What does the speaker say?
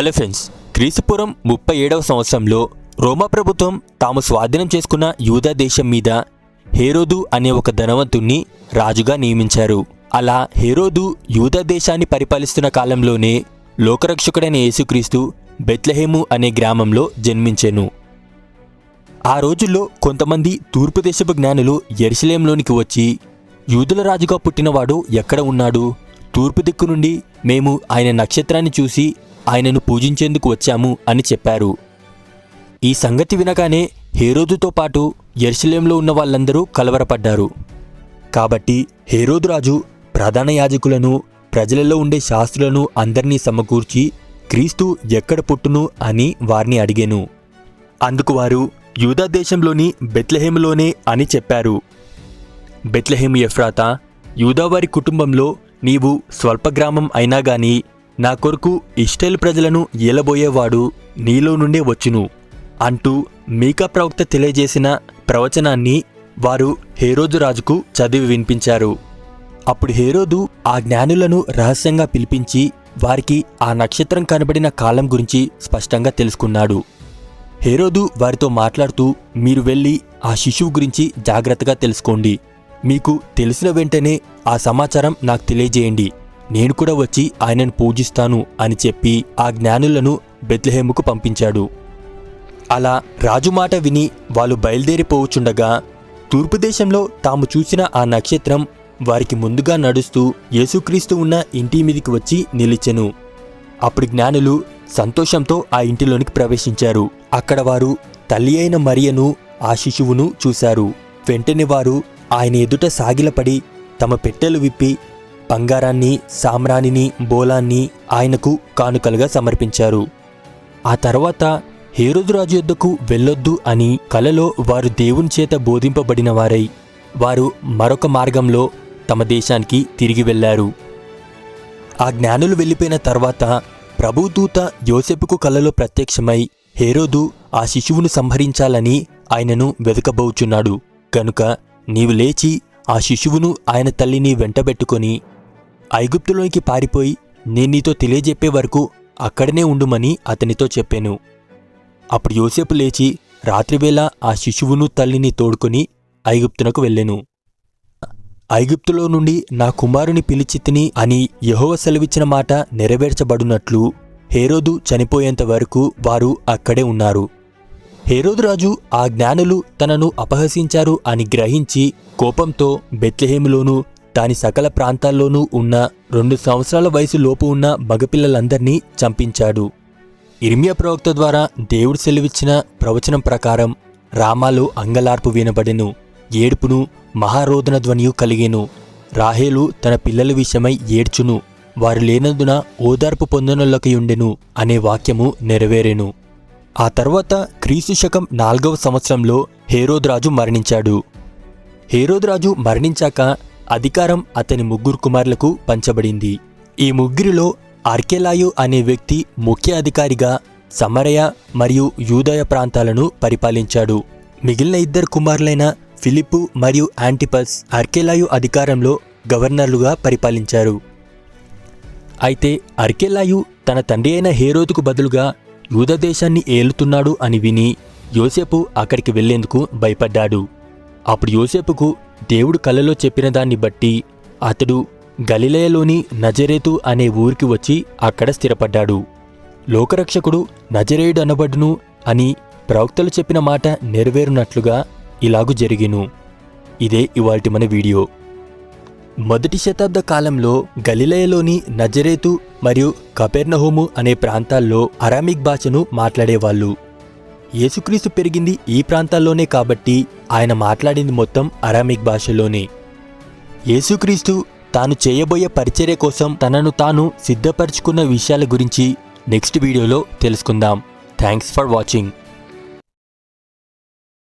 Hello friends క్రీస్తుపురం ముప్పై ఏడవ సంవత్సరంలో రోమా ప్రభుత్వం తాము స్వాధీనం చేసుకున్న యూదా దేశం మీద హేరోదు అనే ఒక ధనవంతుణ్ణి రాజుగా నియమించారు. అలా హేరోదు యూదా దేశాన్ని పరిపాలిస్తున్న కాలంలోనే లోకరక్షకుడైన యేసుక్రీస్తు బెత్లహేము అనే గ్రామంలో జన్మించెను. ఆ రోజుల్లో కొంతమంది తూర్పు దేశపు జ్ఞానులు ఎరుసలేంలోనికి వచ్చి యూదుల రాజుగా పుట్టినవాడు ఎక్కడ ఉన్నాడు? తూర్పు దిక్కు నుండి మేము ఆయన నక్షత్రాన్ని చూసి ఆయనను పూజించేందుకు వచ్చాము అని చెప్పారు. ఈ సంగతి వినగానే హేరోదుతో పాటు ఎరుసలేంలో ఉన్న వాళ్ళందరూ కలవరపడ్డారు. కాబట్టి హేరోదు రాజు ప్రధాన యాజకులను ప్రజలలో ఉండే శాస్త్రులను అందరినీ సమకూర్చి క్రీస్తు ఎక్కడ పుట్టును అని వారిని అడిగాను. అందుకు వారు యూదా దేశంలోని బెత్లహేములోనే అని చెప్పారు. బెత్లహేము ఎఫ్రాతా యూదావారి కుటుంబంలో నీవు స్వల్ప గ్రామం అయినా గాని నా కొరకు ఇస్టైల్ ప్రజలను ఏలబోయేవాడు నీలో నుండే వచ్చును. అంటూ మీకా ప్రవక్త తెలియజేసిన ప్రవచనాన్ని వారు హేరోజు రాజుకు చదివి వినిపించారు. అప్పుడు హేరోదు ఆ జ్ఞానులను రహస్యంగా పిలిపించి వారికి ఆ నక్షత్రం కనబడిన కాలం గురించి స్పష్టంగా తెలుసుకున్నాడు. హేరోదు వారితో మాట్లాడుతూ మీరు వెళ్ళి ఆ శిశువు గురించి జాగ్రత్తగా తెలుసుకోండి. మీకు తెలిసిన వెంటనే ఆ సమాచారం నాకు తెలియజేయండి. నేను కూడా వచ్చి ఆయనను పూజిస్తాను అని చెప్పి ఆ జ్ఞానులను బెత్లెహేముకు పంపించాడు. అలా రాజు మాట విని వాళ్ళు బయలుదేరిపోవచ్చుండగా తూర్పు దేశంలో తాము చూసిన ఆ నక్షత్రం వారికి ముందుగా నడుస్తూ యేసుక్రీస్తు ఉన్న ఇంటి మీదికి వచ్చి నిలిచెను. అప్పుడు జ్ఞానులు సంతోషంతో ఆ ఇంటిలోనికి ప్రవేశించారు. అక్కడ వారు తల్లి అయిన మరియను ఆ శిశువును చూశారు. వెంటనే వారు ఆయన ఎదుట సాగిలపడి తమ పెట్టెలు విప్పి బంగారాన్ని సామ్రాణిని బోలాన్ని ఆయనకు కానుకలుగా సమర్పించారు. ఆ తర్వాత హేరోదు రాజు యొద్దకు వెళ్ళొద్దు అని కలలో వారు దేవుని చేత బోధింపబడిన వారై వారు మరొక మార్గంలో తమ దేశానికి తిరిగి వెళ్ళారు. ఆ జ్ఞానులు వెళ్ళిపోయిన తర్వాత ప్రభుదూత యోసెపుకు కలలో ప్రత్యక్షమై హేరోదు ఆ శిశువును సంహరించాలని ఆయనను వెతకబోచున్నాడు కనుక నీవు లేచి ఆ శిశువును ఆయన తల్లిని వెంటబెట్టుకొని ఐగుప్తులోనికి పారిపోయి నేను నీతో తెలియజెప్పే వరకు అక్కడనే ఉండుమని అతనితో చెప్పాను. అప్పుడు యోసేపు లేచి రాత్రివేళ ఆ శిశువును తల్లిని తోడుకొని ఐగుప్తునకు వెళ్ళెను. ఐగుప్తులో నుండి నా కుమారుని పిలిచితిని అని యహోవ సెలవిచ్చిన మాట నెరవేర్చబడునట్లు హేరోదు చనిపోయేంత వరకు వారు అక్కడే ఉన్నారు. హేరోదు రాజు ఆ జ్ఞానులు తనను అపహసించారు అని గ్రహించి కోపంతో బెత్లెహేములోనూ దాని సకల ప్రాంతాల్లోనూ ఉన్న రెండు సంవత్సరాల వయసు లోపు ఉన్న మగపిల్లలందరినీ చంపించాడు. ఇర్మియా ప్రవక్త ద్వారా దేవుడు సెలవిచ్చిన ప్రవచనం ప్రకారం రామాలో అంగలార్పు వినబడెను ఏడుపును మహారోదన ధ్వనియు కలిగెను. రాహేలు తన పిల్లల విషయమై ఏడ్చును వారు లేనందున ఓదార్పు పొందనులకయుండెను అనే వాక్యము నెరవేరెను. ఆ తర్వాత క్రీస్తు శకం నాల్గవ సంవత్సరంలో హేరోద్రాజు మరణించాడు. హేరోద్రాజు మరణించాక అధికారం అతని ముగ్గురు కుమారులకు పంచబడింది. ఈ ముగ్గురిలో ఆర్కెలాయు అనే వ్యక్తి ముఖ్య అధికారిగా సమరయ మరియు యూదయ ప్రాంతాలను పరిపాలించాడు. మిగిలిన ఇద్దరు కుమారులైన ఫిలిప్పు మరియు యాంటిపస్ అర్కెలాయు అధికారంలో గవర్నర్లుగా పరిపాలించారు. అయితే అర్కెలాయు తన తండ్రి అయిన హేరోదుకు బదులుగా యూదదేశాన్ని ఏలుతున్నాడు అని విని యోసేపు అక్కడికి వెళ్ళేందుకు భయపడ్డాడు. అప్పుడు యోసేపుకు దేవుడు కలలో చెప్పిన దాన్ని బట్టి అతడు గలిలయలోని నజరేతు అనే ఊరికి వచ్చి అక్కడ స్థిరపడ్డాడు. లోకరక్షకుడు నజరేయుడు అనబడును అని ప్రవక్తలు చెప్పిన మాట నెరవేరునట్లుగా ఇలాగు జరిగిను. ఇదే ఇవాల్టి మన వీడియో. మొదటి శతాబ్ద కాలంలో గలిలయలోని నజరేతు మరియు కపెర్నహోము అనే ప్రాంతాల్లో అరామిక్ భాషను మాట్లాడేవాళ్ళు. యేసుక్రీస్తు పెరిగింది ఈ ప్రాంతాల్లోనే కాబట్టి ఆయన మాట్లాడింది మొత్తం అరామిక్ భాషలోనే. యేసుక్రీస్తు తాను చేయబోయే పరిచర్య కోసం తనను తాను సిద్ధపరచుకున్న విషయాల గురించి నెక్స్ట్ వీడియోలో తెలుసుకుందాం. Thanks for watching.